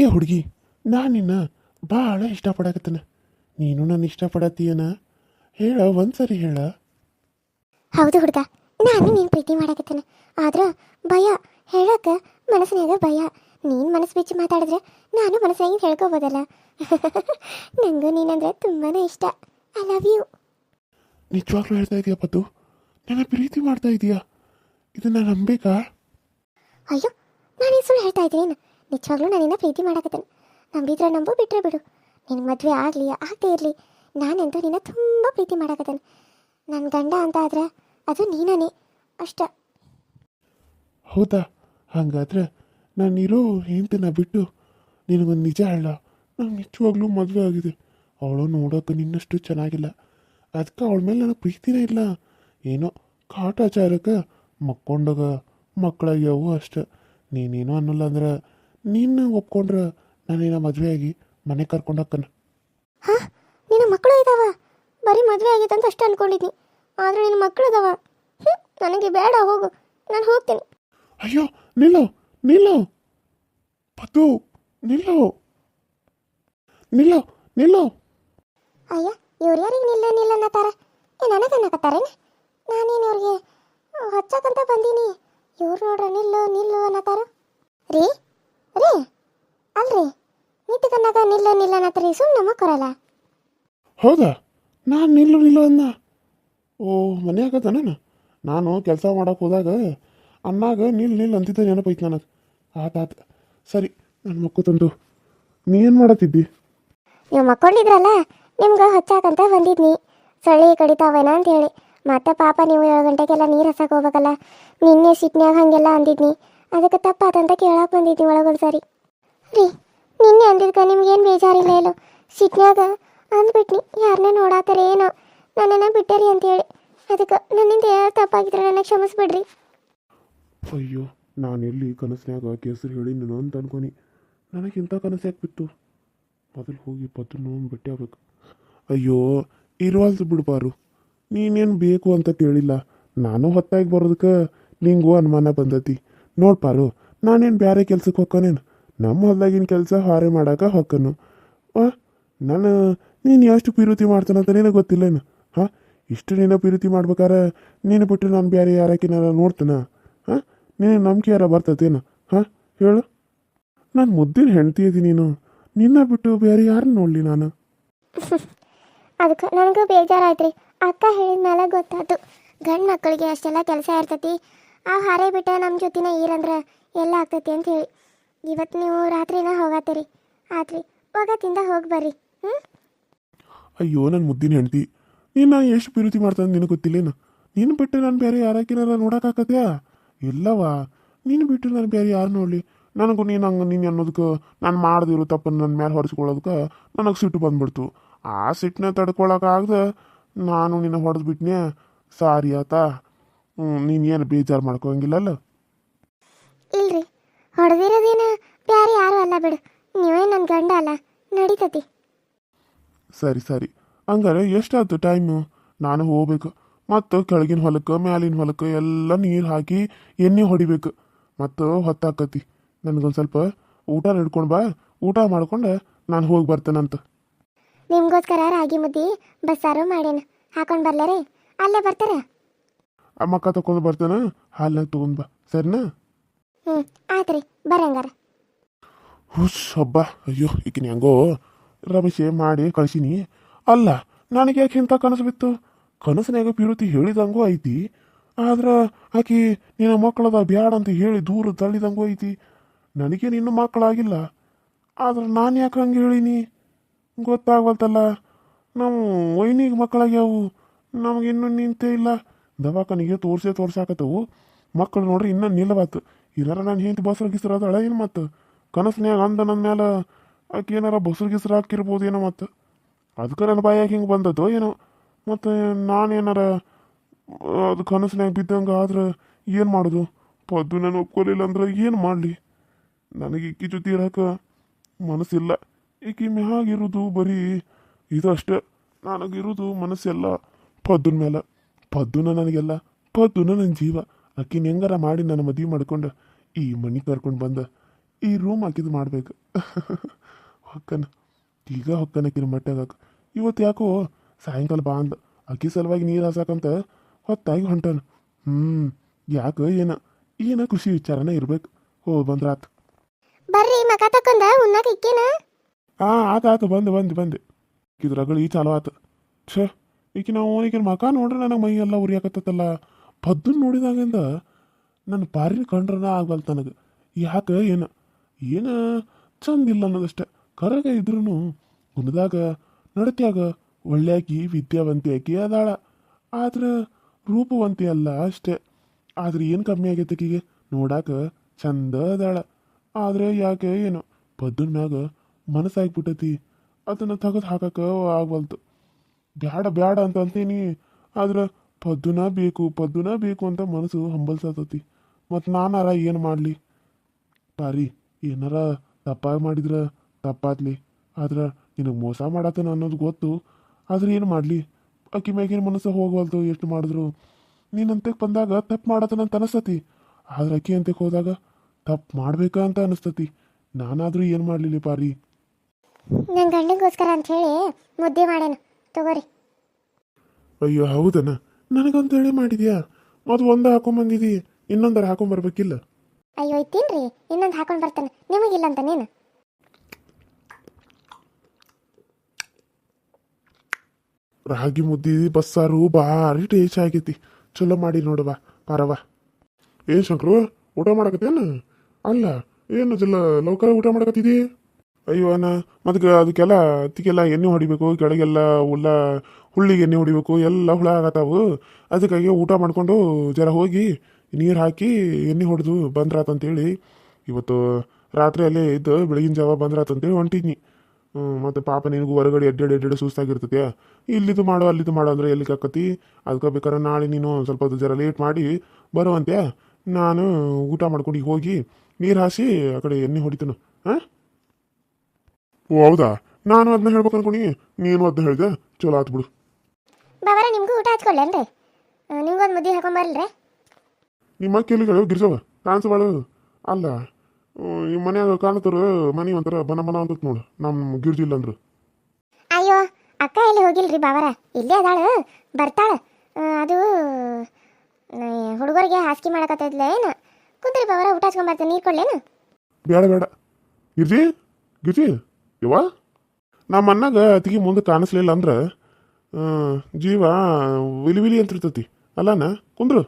ಏ ಹುಡುಗಿ ನಾನು ನಿನ್ನ ಭಾಳ ಇಷ್ಟಪಡಕತ್ತನ. ನೀನು ನನ್ನ ಇಷ್ಟಪಡತ್ತೀಯನ? ಹೇಳ ಒಂದ್ಸರಿ ಹೇಳ. ಹೌದು ಹುಡುಗ ನಾನು ನೀನು ಪ್ರೀತಿ ಮಾಡಕತ್ತೇನೆ. ಆದ್ರೆ ಭಯ ಹೇಳಕ್ಕ ಮನಸ್ಸಿನಾಗ ಭಯ. ನೀನು ಮನಸ್ಸು ಬಿಚ್ಚಿ ಮಾತಾಡಿದ್ರೆ ನಾನು ಮನಸ್ಸಾಗಿ ಹೇಳ್ಕೋಬೋದಲ್ಲ? ನಂಗೂ ನೀನಂದ್ರೆ ತುಂಬಾನೇ ಇಷ್ಟ. ಐ ಲವ್ ಯು ನಿಜವಾಗ್ಲೂ ಹೇಳ್ತಾ ಇದೀಯ ಪದ್ದು? ನನ್ನ ಪ್ರೀತಿ ಮಾಡ್ತಾ ಇದೀಯಾ? ಇದನ್ನ ನಂಬೇಕಾ? ಅಯ್ಯೋ ನಾನು ಸುಳ್ಳು ಹೇಳ್ತಾ ಇದ್ದೀನಿ. ನಿಜವಾಗ್ಲೂ ನಾನಿನ್ನ ಪ್ರೀತಿ ಮಾಡಕತ್ತೇನೆ. ನಂಬಿದ್ರೆ ನಂಬು ಬಿಟ್ಟರೆ ಬಿಡು. ನಿನ್ನ ಮದುವೆ ಆಗಲಿ, ಆಗದೆ ಇರಲಿ ನಾನಂತೂ ನಿನ್ನ ತುಂಬ ಪ್ರೀತಿ ಮಾಡಕತ್ತೇನೆ. ನನ್ನ ಗಂಡ ಅಂತ ಆದರೆ ಅದು ನೀನೇ ಅಷ್ಟ. ಹೌದಾ? ಹಾಗಾದ್ರೆ ನಾನಿರೋ ಹೆಂಡತಿನ ಬಿಟ್ಟು ನಿನಗೊಂದು ನಿಜ ಹೇಳ. ನಾನು ನಿಜವಾಗ್ಲೂ ಮದುವೆ ಆಗಿದೆ. ಅವಳು ನೋಡೋಕೆ ನಿನ್ನಷ್ಟು ಚೆನ್ನಾಗಿಲ್ಲ. ಅದಕ್ಕೆ ಅವಳ ಮೇಲೆ ನನಗೆ ಪ್ರೀತಿನೇ ಇಲ್ಲ. ಏನೋ ಕಾಟಾಚಾರಕ್ಕೆ ಮಕ್ಕೊಂಡಾಗ ಮಕ್ಕಳಾಗ್ಯಾವು ಅಷ್ಟೆ. ನೀನೇನೋ ಅನ್ನಲ್ಲ ಅಂದ್ರೆ ನೀನು ಒಪ್ಕೊಂಡ್ರೆ ನಾನೇನೋ ಮದುವೆ ಆಗಿ ಮನೆ ಕರ್ಕೊಂಡು ಹೋಗ್ಕನ ಹಾ? ನಿನ್ನ ಮಕ್ಕಳು ಇದಾವ? ಬರೀ ಮದುವೆ ಆಗೈತೆ ಅಂತ ಅಷ್ಟೇ ಅನ್ಕೊಂಡಿದ್ನಿ. ಆದ್ರೆ ನಿನ್ನ ಮಕ್ಕಳು ಇದಾವ? ನನಗೆ ಬೇಡ ಹೋಗು. ನಾನು ಹೋಗ್ತೀನಿ. ಅಯ್ಯೋ ನಿಲ್ಲೋ ನಿಲ್ಲೋ. ಪದ್ದು ನಿಲ್ಲೋ. ನಿಲ್ಲೋ ನಿಲ್ಲೋ. ಅಯ್ಯ ಇವ್ರು ಯಾರಿಗೆ ನಿಲ್ಲ ನಿಲ್ಲ ಅನ್ನತ್ತಾರ? ಏ ನನಗೆ ಅನ್ನಕತ್ತಾರೇನು ನಾನೇನು ಇವ್ರಿಗೆ ಹಚ್ಚಕಂತ ಬಂದೀನಿ? ಇವ್ರು ನೋಡ್ರ ನಿಲ್ಲು ನಿಲ್ಲು ಅನ್ನತ್ತಾರ? ರೀ ರೀ ಅಲ್ರಿ ನಿಂತಕನ್ನಾಗ ನಿಲ್ಲೋ ನಿಲ್ಲ ಅನ್ನತ್ತಾರಿ. ಸುಮ್ಮನೆ ಮಕ್ಕರಲ್ಲ ಹೌದಾ? ನಾನು ನಿಲ್ಲು ನಿಲ್ಲು ಅಂದ. ಓ ಮನೆ ಆಗತ್ತಾನೇನು ನಾನು? ಕೆಲಸ ಮಾಡೋಕೆ ಹೋದಾಗ ಅನ್ನಾಗ ನಿಲ್ ನಿಲ್ ಅಂತಿದ್ದ ನೆನಪೈತೆ ನನಗೆ. ಆತ ಆತ. ಸರಿ ನನ್ನ ಮಕ್ಕಳು ತಂದು. ನೀ ಏನು ಮಾಡತ್ತಿದ್ದಿ? ನೀವು ಮಕ್ಕೊಂಡಿದ್ರಲ್ಲ ನಿಮ್ಗೆ ಹಚ್ಚಾಕಂತ ಬಂದಿದ್ನಿ. ಸೊಳ್ಳೆ ಕಡಿತಾವೇನ ಅಂತ ಹೇಳಿ. ಮತ್ತೆ ಪಾಪ ನೀವು ಏಳು ಗಂಟೆಗೆಲ್ಲ ನೀರು ಹಸಕ್ಕೆ ಹೋಗ್ಬೇಕಲ್ಲ. ನಿನ್ನೆ ಸಿಟ್ನ್ಯಾಗ ಹಾಗೆಲ್ಲ ಅಂದಿದ್ನಿ. ಅದಕ್ಕೆ ತಪ್ಪಾತಂತ ಕೇಳಕ್ಕೆ ಬಂದಿದ್ನಿ ಒಳಗೊಂದು ಸಾರಿ. ರೀ, ನಿನ್ನೆ ಅಂದಿದ್ಕ ನಿಮ್ಗೇನು ಬೇಜಾರಿಲ್ಲ ಹೇಳು. ಸಿಟ್ನ್ಯಾಗ ಅಂದ್ಬಿಟ್ನಿ ಯಾರನ್ನ ನೋಡಾತಾರೆ ಏನೋ. ನನ್ನನ್ನ ಬಿಟ್ಟರಿ ಅಂತೇಳಿ. ಅದಕ್ಕೆ ನನ್ನಿಂದ ಯಾರು ತಪ್ಪಾಗಿದ್ರೆ ನನಗೆ ಕ್ಷಮಿಸ್ಬಿಡ್ರಿ. ಅಯ್ಯೋ, ನಾನು ಎಲ್ಲಿ ಕನಸಿನಾಗ ಕೇಸರಿ ಹೇಳಿ ನೀನು ಅಂತ ಅನ್ಕೊನಿ ನನಗಿಂತ ಕನಸು ಯಾಕೆ ಬಿತ್ತು? ಮೊದಲು ಹೋಗಿ ಪತ್ರನು ಭೇಟಿ ಆಗ್ಬೇಕು ಅಯ್ಯೋ, ಇರುವಲ್ದು ಬಿಡ್ಬಾರು ನೀನೇನು ಬೇಕು ಅಂತ ಕೇಳಿಲ್ಲ. ನಾನು ಹೊತ್ತಾಗಿ ಬರೋದಕ್ಕೆ ನಿಂಗೂ ಅನುಮಾನ ಬಂದತಿ. ನೋಡ್ಪಾರು ನಾನೇನು ಬೇರೆ ಕೆಲ್ಸಕ್ಕೆ ಹೊಕ್ಕನೇನು? ನಮ್ಮ ಹೊಲ್ದಾಗಿನ ಕೆಲಸ ಹಾರೆ ಮಾಡಾಕ ಹೊಕ್ಕನು. ಓ ನಾನು ನೀನು ಎಷ್ಟು ಪಿರುತಿ ಮಾಡ್ತಾನಂತ ನಿನಗೆ ಗೊತ್ತಿಲ್ಲೇನು? ಹಾಂ, ಇಷ್ಟು ನೀನು ಪಿರುತಿ ಮಾಡ್ಬೇಕಾರೆ ನೀನು ಬಿಟ್ಟು ನಾನು ಬೇರೆ ಯಾರಕ್ಕಿನಾರ ನೋಡ್ತಾನ? ಹಾಂ ನೀನು ನಂಬಿಕೆ ಯಾರ ಬರ್ತತೇನು? ಹಾಂ, ಹೇಳು. ನಾನು ಮುದ್ದಿನ ಹೆಂಡ್ತಿ ಇದ್ದೀನಿ ನೀನು. ನಿನ್ನ ಬಿಟ್ಟು ಬೇರೆ ಯಾರನ್ನ ನೋಡಲಿ ನಾನು? ಅದಕ್ಕೆ ನನಗೂ ಬೇಜಾರಾಯ್ತು ರೀ ಅಕ್ಕ ಹೇಳಿದ ಮೇಲೆ ಗೊತ್ತಾಯ್ತು. ಗಂಡು ಮಕ್ಕಳಿಗೆ ಅಷ್ಟೆಲ್ಲ ಕೆಲಸ ಇರ್ತೈತಿ. ಆ ಹಾರೆ ಬಿಟ್ಟ ನಮ್ಮ ಜೊತಿನ ಈರಂದ್ರೆ ಎಲ್ಲ ಆಗ್ತೈತಿ ಅಂತ ಹೇಳಿ. ಇವತ್ತು ನೀವು ರಾತ್ರಿನ ಹೋಗತ್ತೀರಿ ಆತ್ರಿ ಹೋಗತ್ತಿಂದ ಹೋಗಿ ಬರ್ರಿ ಹ್ಞೂ ಅಯ್ಯೋ ನನ್ನ ಮುದ್ದಿನ ಹೆಂಡತಿ. ನೀನು ನಾನು ಎಷ್ಟು ಪ್ರೀತಿ ಮಾಡ್ತಾನೆ ನಿನಗೆ ಗೊತ್ತಿಲ್ಲೇನು? ನೀನು ಬಿಟ್ಟು ನಾನು ಬೇರೆ ಯಾರಾಕಿನಾರ ನೋಡೋಕ್ಕಾಗತ್ಯಾ ಇಲ್ಲವಾ ನೀನು ಬಿಟ್ಟು ನಾನು ಬೇರೆ ಯಾರು ನೋಡಲಿ? ನನಗೂ ನೀನು ಹಂಗೆ, ನೀನು ಅನ್ನೋದಕ್ಕೆ ನಾನು ಮಾಡ್ದಿರೋ ತಪ್ಪನ್ನು ನನ್ನ ಮೇಲೆ ಹೊಡೆಸ್ಕೊಳ್ಳೋದಕ್ಕೆ ನನಗೆ ಸಿಟ್ಟು ಬಂದ್ಬಿಡ್ತು. ಆ ಸಿಟ್ಟನ್ನ ತಡ್ಕೊಳಕ್ಕಾಗ್ದೆ ನಾನು ನಿನ್ನ ಹೊಡೆದು ಬಿಟ್ನೆ. ಸಾರಿ ಆತ. ನೀನು ಏನು ಬೇಜಾರು ಮಾಡ್ಕೋಂಗಿಲ್ಲಲ್ಲ ಇಲ್ರಿ ಹೊಡೆದಿರೋದೇನ ಬ್ಯಾರೆ ಯಾರು ಅಲ್ಲ ಬಿಡು. ನೀವೇ ನನ್ನ ಗಂಡ ಅಲ್ಲ ನಡೀತತಿ. ಸರಿ ಸರಿ. ಹಂಗಾರೆ ಎಷ್ಟಾಯ್ತು ಟೈಮು? ನಾನು ಹೋಗ್ಬೇಕು. ಮತ್ತು ಕೆಳಗಿನ ಹೊಲಕ್ಕೆ ಮ್ಯಾಲಿನ ಹೊಲಕ್ಕೆ ಎಲ್ಲ ನೀರು ಹಾಕಿ ಎಣ್ಣೆ ಹೊಡಿಬೇಕು. ಮತ್ತು ಹೊತ್ತಾಕತಿ. ನನಗೊಂದು ಸ್ವಲ್ಪ ಊಟ ನಡ್ಕೊಂಡು ಬಾ. ಊಟ ಮಾಡ್ಕೊಂಡು ನಾನು ಹೋಗಿ ಬರ್ತೇನಂತ. ನಿಮ್ಗೋಸ್ಕರ ರಾಗಿ ಮುದ್ದಿ ಬಸ್ಸಾರು ಮಾಡೇನ. ಹಾಕೊಂಡು ಬರ್ಲಾರಿ ಅಲ್ಲೇ ಬರ್ತಾರ? ಆ ಮಕ್ಕ ತಗೊಂಡು ಬರ್ತೇನೆ. ಹಾಲ್ನಾಗ ತಗೊಂಡ್ ಬಾ. ಸರಿನಾ? ಹ್ಞೂ ಆಯ್ತು ರೀ. ಬರಂಗಾರ ಹುಷ್ ಹಬ್ಬ. ಅಯ್ಯೋ ಈಗಿನ ಹೆಂಗೋ. ರಮೇಶೆ ಮಾಡಿ ಕಳಿಸೀನಿ. ಅಲ್ಲ ನನಗೆ ಯಾಕೆ ಇಂಥ ಕನಸು ಬಿತ್ತು? ಕನಸಿನಾಗ ಪಿರುತಿ ಹೇಳಿದಂಗೂ ಐತಿ. ಆದ್ರೆ ಆಕಿ ನಿನ್ನ ಮಕ್ಕಳದ ಬ್ಯಾಡ ಅಂತ ಹೇಳಿ ದೂರ ತಳ್ಳಿದಂಗೂ ಐತಿ. ನನಗೆ ನಿನ್ನ ಮಕ್ಕಳಾಗಿಲ್ಲ. ಆದ್ರೆ ನಾನು ಯಾಕೆ ಹಂಗೆ ಹೇಳಿನಿ? ಗೊತ್ತಾಗವಲ್ತಲ್ಲ. ನಾವು ವೈನಿಗೆ ಮಕ್ಕಳಾಗ್ಯಾವು. ನಮಗಿನ್ನೂ ನಿಂತೇ ಇಲ್ಲ. ದವಾಖಾನಿಗೆ ತೋರ್ಸೇ ತೋರ್ಸಾಕತ್ತವು. ಮಕ್ಕಳು ನೋಡ್ರಿ ಇನ್ನೂ ನಿಲ್ಲವಾತು. ಇಲ್ಲಾರ ನಾನು ಹೆಂಡತಿ ಬಸ್ರ ಗಿಸ್ರ ಅದಾಳ ಏನು ಮತ್ತು? ಕನಸಿನ್ಯಾಗ ಅಂದ ನನ್ನ ಮೇಲೆ ಆಕೆ ಏನಾರ ಬಸ್ರು ಹಾಕಿರ್ಬೋದು ಏನೋ ಮತ್ತು? ಅದಕ್ಕೆ ನನ್ನ ಬಾಯಾಗ ಹಿಂಗೆ ಬಂದದ್ದು ಏನೋ? ಮತ್ತು ನಾನೇನಾರ ಅದು ಕನಸಿನ್ಯಾಗ ಬಿದ್ದಂಗೆ ಆದ್ರೆ ಏನು ಮಾಡೋದು? ಪದ್ದು ನಾನು ಒಪ್ಕೊಲಿಲ್ಲ ಅಂದ್ರೆ ಏನು ಮಾಡಲಿ? ನನಗೆ ಇಕ್ಕಿ ಜೊತೆ ಇರೋಕೆ ಮನಸ್ಸಿಲ್ಲ. ಈಕಿ ಮ್ಯಾಗಿರೋದು ಬರೀ ಇದು ಅಷ್ಟೇ ನನಗಿರೋದು ಮನಸ್ಸೆಲ್ಲ ಪದ್ದುನ ಮೇಲೆ ಪದ್ದುನ ನನಗೆಲ್ಲ ಪದ್ದುನ ನನ್ನ ಜೀವ. ಆಕಿನ ಹೆಂಗಾರ ಮಾಡಿ ನನ್ನ ಮದುವೆ ಮಾಡ್ಕೊಂಡು ಈ ಮನೆ ಕರ್ಕೊಂಡು ಬಂದ ಈ ರೂಮ್ ಹಾಕಿದ್ದು ಮಾಡ್ಬೇಕು. ಹೊಕ್ಕನ. ಈಗ ಹೊಕ್ಕನಕ್ಕಿನ ಮಟ್ಟಾಗ ಇವತ್ತು ಯಾಕೋ ಸಾಯಂಕಾಲ ಬಾ ಅಂದ. ಅಕ್ಕಿ ಸಲುವಾಗಿ ನೀರು ಹಾಸಾಕಂತ ಹೊತ್ತಾಗಿ ಹೊಂಟಾನ. ಹ್ಞೂ ಯಾಕೆ ಏನ? ಏನ ಖುಷಿ ವಿಚಾರನ ಇರ್ಬೇಕು. ಹೋ ಬಂದ್ರಾತ್ ಬರ್ರಿ ಮಕ ತಕೊಂಡ ಉಣ್ಣಾಕ ಇಕ್ಕೇನ? ಆ ಆತ ಆತ ಬಂದು ಬಂದು ಬಂದೆ. ಇದ್ರಗಳು ಈ ಚಾಲು ಆತ. ಛೇ ಈಗ ನಾವು ಈಗಿನ ಮಕ ನೋಡ್ರೆ ನನಗೆ ಮೈ ಎಲ್ಲ ಉರಿಯಾಕತ್ತಲ್ಲ ಪದ್ದನ್ ನೋಡಿದಾಗಿಂದ ನನ್ನ ಪಾರಿನ ಕಂಡ್ರನ ಆಗಲ್ಲ ನನಗೆ. ಯಾಕೆ, ಏನು ಏನು ಚಂದಿಲ್ಲ ಅನ್ನೋದಷ್ಟೆ. ಕರಗ ಇದ್ರೂ ಗುಣದಾಗ, ನಡತ್ಯಾಗ ಒಳ್ಳೆಯಾಕಿ ವಿದ್ಯಾವಂತಿ ಆಕಿ ಅದಾಳ. ಆದ್ರೆ ರೂಪವಂತಿ ಅಲ್ಲ ಅಷ್ಟೇ. ಆದ್ರೆ ಏನು ಕಮ್ಮಿ ಆಗೈತೆ ಆಕಿಗೆ? ನೋಡಾಕ ಚಂದ ಅದಾಳ. ಆದ್ರೆ ಯಾಕೆ, ಏನು, ಪದ್ದನ್ ಮ್ಯಾಗ ಮನಸ್ಸಾಗ್ಬಿಟ್ಟತಿ. ಅದನ್ನು ತೆಗೆದು ಹಾಕಕ್ಕೆ ಆಗ್ವಲ್ತು. ಬ್ಯಾಡ ಬ್ಯಾಡ ಅಂತ ಅಂತೀನಿ. ಆದ್ರೆ ಪದ್ದುನ ಬೇಕು ಪದ್ದುನ ಬೇಕು ಅಂತ ಮನಸ್ಸು ಹಂಬಲ್ಸತತಿ ಮತ್ತು ನಾನಾರ ಏನು ಮಾಡಲಿ? ಪಾರಿ, ಏನಾರ ತಪ್ಪಾಗಿ ಮಾಡಿದ್ರೆ ತಪ್ಪಾತ್ಲಿ. ಆದ್ರೆ ನಿನಗೆ ಮೋಸ ಮಾಡತ್ತನ ಅನ್ನೋದು ಗೊತ್ತು. ಆದ್ರೆ ಏನು ಮಾಡಲಿ? ಅಕ್ಕಿ ಮ್ಯಾಗಿನ ಮನಸ್ಸು ಹೋಗವಲ್ತು ಎಷ್ಟು ಮಾಡಿದ್ರು. ನೀನಂತಕ್ಕೆ ಬಂದಾಗ ತಪ್ಪು ಮಾಡತ್ತನ ಅಂತ ಅನಿಸ್ತತಿ. ಆದ್ರೆ ಅಕ್ಕಿ ಅಂತಕ್ಕೆ ಹೋದಾಗ ತಪ್ಪು ಮಾಡ್ಬೇಕಾ ಅಂತ ಅನಿಸ್ತತಿ. ನಾನಾದರೂ ಏನು ಮಾಡಲಿಲ್ಲ ಪಾರಿ? ನನ್ನ ಗಂಡಿಗೋಸ್ಕರ ಅಂತ ಹೇಳಿ ಮುದ್ದೆ ಮಾಡೇನು. ತಗೋರಿ. ಅಯ್ಯೋ ಹೌದನ? ನನಗಂತೇಳಿ ಮಾಡಿದ್ಯಾ? ಅದು ಒಂದು ಹಾಕೊಂಬಂದಿದಿ ಇನ್ನೊಂದರ ಹಾಕೊಂಬರ್ಬೇಕಿಲ್ಲ ಅಯ್ಯೋ ಐತಿನ್ರಿ ಇನ್ನೊಂದು ಹಾಕೊಂಡು ಬರ್ತಾನೆ. ನಿಮಗಿಲ್ಲ ಅಂತ ನೀನು? ರಾಗಿ ಮುದ್ದಿ ಬಸ್ಸಾರು ಭಾರಿ ಟೇಸ್ಟ್ ಆಗೈತಿ. ಚಲೋ ಮಾಡಿ ನೋಡವಾ ಪಾರವ. ಏನ್ ಶಂಕರು ಊಟ ಮಾಡಕತ್ತೇನು ಅಲ್ಲ ಏನು ಜಿಲ್ಲ ಲೌಕರ ಊಟ ಮಾಡಕತ್ತಿದಿ? ಅಯ್ಯೋ, ಅಣ್ಣ, ಮತ್ತೆ ಅದಕ್ಕೆಲ್ಲ ಅತ್ತಿಗೆಲ್ಲ ಎಣ್ಣೆ ಹೊಡಿಬೇಕು, ಕೆಳಗೆಲ್ಲ ಹುಲ್ಲ ಹುಳ್ಳಿಗೆ ಎಣ್ಣೆ ಹೊಡಿಬೇಕು, ಎಲ್ಲ ಹುಳ ಆಗತ್ತಾವು. ಅದಕ್ಕಾಗಿ ಊಟ ಮಾಡಿಕೊಂಡು ಜರ ಹೋಗಿ ನೀರು ಹಾಕಿ ಎಣ್ಣೆ ಹೊಡೆದು ಬಂದ್ರಾತಂತೇಳಿ. ಇವತ್ತು ರಾತ್ರಿ ಅಲ್ಲೇ ಇದ್ದು ಬೆಳಗಿನ ಜಾವ ಬಂದ್ರಾತಂತೇಳಿ ಹೊಂಟಿದ್ನಿ. ಮತ್ತು ಮತ್ತೆ ಪಾಪ ನಿನಗೂ ಹೊರಗಡೆ ಎಡ್ಡೆಡ್ ಎಡ್ಡೆಡ್ ಸುಸ್ತಾಗಿರ್ತೈತೆ ಇಲ್ಲಿದು ಮಾಡೋ ಅಲ್ಲಿದು ಮಾಡೋ ಅಂದ್ರೆ ಎಲ್ಲಿಗೆ ಹಾಕತಿ ಅದಕ್ಕೆ ಬೇಕಾದ್ರೆ ನಾಳೆ ನೀನು ಸ್ವಲ್ಪ ಹೊತ್ತು ಜರ ಲೇಟ್ ಮಾಡಿ ಬರುವಂತೆ ನಾನು ಊಟ ಮಾಡ್ಕೊಂಡು ಹೋಗಿ ನೀರು ಹಾಸಿ ಆ ಕಡೆ ಎಣ್ಣೆ ಹೊಡಿತನು. ಹಾಂ? ಓ ಹೌದಾ? ನಾನು ಅದನ್ನ ಹೇಳ್ಬೇಕು ಅನ್ಕೊಂಡಿ. ನೀನು ಅದನ್ನ ಹೇಳಿದೆ. ಚಲೋ ಆತ್ ಬಿಡು. ಬಾಬಾರ ನಿಮಗೂ ಊಟ ಹಚ್ಕೊಳ್ಳೇನ್ರಿ ನಿಮ್ಗೊಂದು ಮುದ್ದೆ ಹಾಕೊಂಬರ್ಲ್ರಿ ನಿಮ್ಮ ಕೇಳಿಗಳು ಗಿರ್ಜವ. ಕಾಣಿಸಬಾಳು ಅಲ್ಲ ನಿಮ್ಮ ಈ ಮನ್ಯಾಗ ಕಾಣತರು ಮನೆ ಒಂಥರ ಬನ ಬನ ಅಂತ ನೋಡು. ನಮ್ಮ ಗಿರ್ಜಿಲ್ಲ ಅಂದ್ರು ಅಯ್ಯೋ ಅಕ್ಕ ಎಲ್ಲಿ ಹೋಗಿಲ್ರಿ ಬಾವರ? ಇಲ್ಲೇ ಅದಾಳು ಬರ್ತಾಳ. ಅದು ಹುಡುಗರಿಗೆ ಹಾಸಿಗೆ ಮಾಡಕತ್ತಿದ್ಲ ಏನು? ಕುಂತ್ರಿ ಬಾವರ ಊಟ ಹಚ್ಕೊಂಬರ್ತೀನಿ ನೀರ್ ಕೊಡ್ಲೇನು? ಬೇಡ ಬೇಡ ಗಿರ್ಜಿ ಗಿರ್ಜಿ. ಯವ್ವ? ನಮ್ಮ ಅಣ್ಣಗ ಅತಿಗೆ ಮುಂದೆ ಕಾಣಿಸ್ಲಿಲ್ಲ ಅಂದ್ರೆ ಜೀವ ವಿಲಿ ವಿಲಿ ಅಂತಿರ್ತತಿ ಅಲ್ಲನ? ಕುಂದ್ರು.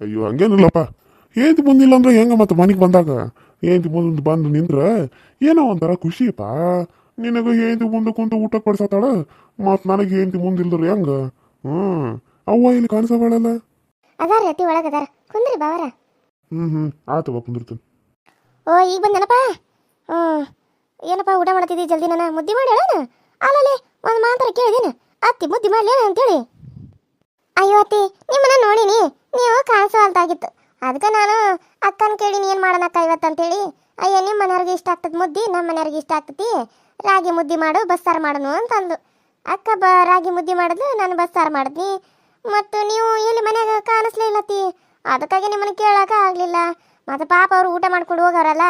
ಅಯ್ಯೋ ಹಂಗೇನಿಲ್ಲಪ್ಪ. ಏಂತಿ ಮುಂದಿಲ್ಲ ಅಂದ್ರೆ ಹೆಂಗ ಮತ್ತೆ ಮನೆಗೆ ಬಂದಾಗ? ಏಂತಿ ಮುಂದೆ ಬಂದು ನಿಂದ್ರ ಏನೋ ಒಂಥರ ಖುಷಿಪ್ಪ ನಿನಗ ಏಂತಿ ಮುಂದೆ ಕುಂತು ಊಟ ಕೊಡ್ಸತ್ತಾಳ ಮತ್ತು ನನಗೆ ಏಂತಿ ಮುಂದಿಲ್ದ್ರು ಹೆಂಗ? ಹ್ಞೂ ಅವ್ವ ಇಲ್ಲಿ ಕಾಣಿಸಬಾಳಲ್ಲ? ಅದಾರ ಅತಿ ಒಳಗೆ ಅದಾರ. ಕುಂದ್ರಿ ಬಾವರ. ಹ್ಞೂ ಹ್ಞೂ ಆತವ ಕುಂದಿರ್ತೀನಿ. ಓ ಈಗ ಬಂದನಪ್ಪ? ಹ್ಞೂ ಏನಪ್ಪ ಊಟ ಮಾಡ್ತಿದ್ದಿ ಜಲ್ದಿ ನಾನು ಮುದ್ದೆ ಮಾಡಿ ಹೇಳೋಣ? ಅಲ್ಲಲ್ಲಿ, ಒಂದು ಮಾತ್ರ ಕೇಳಿದೀನಿ. ಅತ್ತಿ, ಮುದ್ದೆ ಮಾಡಲಿ ಅಂತೇಳಿ. ಅಯ್ಯೋ ಅತ್ತಿ, ನಿಮ್ಮನ್ನ ನೋಡಿನಿ. ನೀವು ಕಾಣಿಸೋಲ್ದಾಗಿತ್ತು ಅದಕ್ಕೆ ನಾನು ಅಕ್ಕನ ಕೇಳಿನಿ ಏನು ಮಾಡೋಣಕ್ಕ ಇವತ್ತು ಅಂತೇಳಿ. ಅಯ್ಯ ನಿಮ್ಮ ಮನೆಯವ್ರಿಗೆ ಇಷ್ಟ ಆಗ್ತದೆ ಮುದ್ದೆ ನಮ್ಮ ಮನೆಯವ್ರಿಗೆ ಇಷ್ಟ ಆಗ್ತತಿ. ರಾಗಿ ಮುದ್ದೆ ಮಾಡು, ಬಸ್ಸಾರು ಮಾಡೋನು ಅಂತ ಅಂದು ಅಕ್ಕ ಬ, ರಾಗಿ ಮುದ್ದೆ ಮಾಡಿದ್ಲು, ನಾನು ಬಸ್ಸಾರು ಮಾಡಿದ್ನಿ. ಮತ್ತು ನೀವು ಇಲ್ಲಿ ಮನೆಯಾಗ ಕಾಣಿಸ್ಲೇ ಇಲ್ಲತ್ತಿ ಅದಕ್ಕಾಗಿ ನಿಮ್ಮನ್ನು ಕೇಳೋಕೆ ಆಗಲಿಲ್ಲ. ಮತ್ತು ಪಾಪ ಅವರು ಊಟ ಮಾಡ್ಕೊಂಡು ಹೋಗೋರಲ್ಲ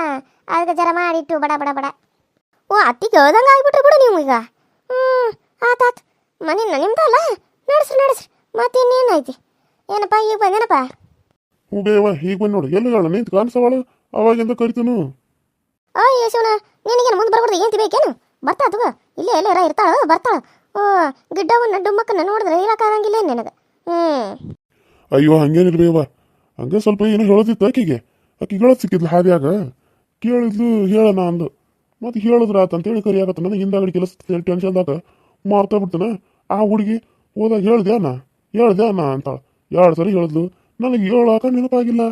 ಅದಕ್ಕೆ ಜರ ಮಾಡಿಟ್ಟು, ಬಡ ಬಡ ಬಡ. ಓ ಅತ್ತಿಗೆ ಕೇಳ್ದಂಗೆ ಆಗ್ಬಿಟ್ರಿ ಬಿಡು ನೀವು ಈಗ. ಹ್ಞೂ ಆತಾತ್ ಮನೆ ನಿಮ್ದಲ್ಲ ನಡೆಸ್ರಿ ನಡೆಸ್ರಿ. ಮತ್ತೆ ಇನ್ನೇನೈತಿ ಏನಪ್ಪ ಈಗ ಬಂದೇನಪ್ಪ? ಹ್ಞೂ ಬೇವ ಈಗ ಬಂದು ನೋಡು. ಎಲ್ಲಿ ಹೇಳ ನಿಂತು ಕಾಣಿಸವಾಳು? ಅವಾಗಿಂದ ಕರಿತನು? ಓ ಯೇಸುವನ ನಿನಗೇನು ಮುಂದೆ ಬರ್ಬಿಡ್ದು ಏನು ಬೇಕೇನು ಬರ್ತಾ ತಗೋ ಇಲ್ಲೇ ಎಲ್ಲೇ ಇರ್ತಾಳ? ಬರ್ತಾಳ? ಓ ಗಿಡ್ಡವನ್ನ ಡುಮ್ಮಕ್ಕನ್ನ ನೋಡಿದ್ರೆ ಇರೋಕ್ಕಾಗಂಗಿಲ್ಲ ನಿನಗೆ? ಹ್ಞೂ ಅಯ್ಯೋ ಹಂಗೇನಿರ್ಬೇವ ಹಂಗೆ ಸ್ವಲ್ಪ ಏನೋ ಹೇಳೋದಿತ್ತು ಆಕಿಗೆ. ಆಕಿ ಹೇಳೋದು ಸಿಕ್ಕಿದ್ಲು ಹಾದಿಯಾಗ. ಕೇಳಿದ್ಲು ಹೇಳೋಣ ಅಂದು. ಮತ್ತೆ ಹೇಳಿದ್ರ ಅಂತೇಳಿ ಆಗತ್ತೆ ನನಗೆ ಹಿಂದಾಗಡಿ ಕೆಲಸ ಟೆನ್ಷನ್ದಾಗ ಮಾರ್ತಾ ಬಿಡ್ತಾನೆ. ಆ ಹುಡುಗಿ ಹೋದಾಗ ಹೇಳ್ದೆ ಅಣ್ಣ ಹೇಳ್ದೆ ಅಣ್ಣ ಅಂತ. ಎರಡು ಸರಿ ಹೇಳಿದ್ಲು ನನಗೆ ಹೇಳಾಕ ನೆನಪಾಗಿಲ್ಲ.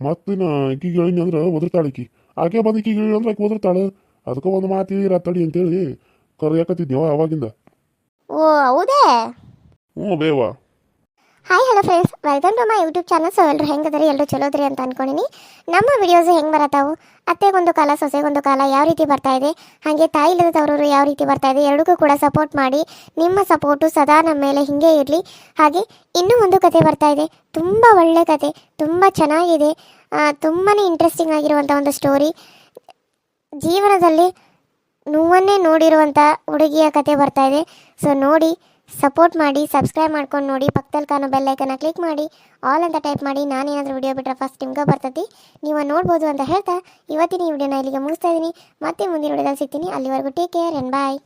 ಮತ್ತೆ ನಾ ಈಕಿಗೆ ಹೇಳಿನಿ ಅಂದ್ರೆ ಒದರ್ತಾಳೆ ಈಕಿ. ಆಕೆ ಬಂದು ಈಕಿಗೆ ಹೇಳಿ ಅಂದ್ರೆ ಆಕೆ ಒದರ್ತಾಳೆ. ಅದಕ್ಕೆ ಒಂದು ಮಾತು ರತ್ತಡಿ ಅಂತೇಳಿ ಕರಿಯಾಕತ್ತಿದ್ಯವ ಅವಾಗಿಂದ ಓ ಹೌದೇ? ಹ್ಞೂ ಬೇವಾ. Hi hello friends welcome to my YouTube channel so ಎಲ್ಲರೂ ಹೆಂಗದ್ರಿ ಎಲ್ಲರೂ ಚಲೋದ್ರಿ ಅಂತ ಅನ್ಕೊಂಡಿನಿ. ನಮ್ಮ ವಿಡಿಯೋಸ್ ಹೆಂಗೆ ಬರತ್ತಾವು? ಅತ್ತೆಗೊಂದು ಕಾಲ ಸೊಸೆಗೊಂದು ಕಾಲ ಯಾವ ರೀತಿ ಬರ್ತಾ ಇದೆ? ಹಾಗೆ ತಾಯಿ ಇಲ್ಲದವರು ಯಾವ ರೀತಿ ಬರ್ತಾ ಇದೆ? ಎರಡಕ್ಕೂ ಕೂಡ ಸಪೋರ್ಟ್ ಮಾಡಿ, ನಿಮ್ಮ ಸಪೋರ್ಟು ಸದಾ ನಮ್ಮ ಮೇಲೆ ಹಿಂಗೆ ಇರಲಿ. ಹಾಗೆ ಇನ್ನೂ ಒಂದು ಕತೆ ಬರ್ತಾ ಇದೆ. ತುಂಬ ಒಳ್ಳೆ ಕತೆ, ತುಂಬ ಚೆನ್ನಾಗಿದೆ. ತುಂಬಾ ಇಂಟ್ರೆಸ್ಟಿಂಗ್ ಆಗಿರುವಂಥ ಒಂದು ಸ್ಟೋರಿ ಜೀವನದಲ್ಲಿ ನೋವನ್ನೇ ನೋಡಿರುವಂಥ ಹುಡುಗಿಯ ಕತೆ ಬರ್ತಾ ಇದೆ. ಸೊ ನೋಡಿ ಸಪೋರ್ಟ್ ಮಾಡಿ ಸಬ್ಸ್ಕ್ರೈಬ್ ಮಾಡ್ಕೊಂಡು ನೋಡಿ ಪಕ್ಕದಲ್ಲಿ ಕಾಣೋ ಬೆಲ್ಲೈಕನ್ನ ಕ್ಲಿಕ್ ಮಾಡಿ ಆಲ್ ಅಂತ ಟೈಪ್ ಮಾಡಿ ನಾನೇನಾದರೂ ವಿಡಿಯೋ ಬಿಟ್ಟರೆ ಫಸ್ಟ್ ನಿಮ್ಗೆ ಬರ್ತೈತಿ. ನೀವು ನೋಡ್ಬೋದು ಅಂತ ಹೇಳ್ತಾ, ಇವತ್ತಿನ ಈ ವಿಡಿಯೋನ ಇಲ್ಲಿಗೆ ಮುಗಿಸ್ತಾ ಇದ್ದೀನಿ. ಮತ್ತೆ ಮುಂದಿನ ವಿಡಿಯೋದಲ್ಲಿ ಸಿಗ್ತೀನಿ. ಅಲ್ಲಿವರೆಗೂ ಟೇಕ್ ಕೇರ್ ಆ್ಯಂಡ್ ಬಾಯ್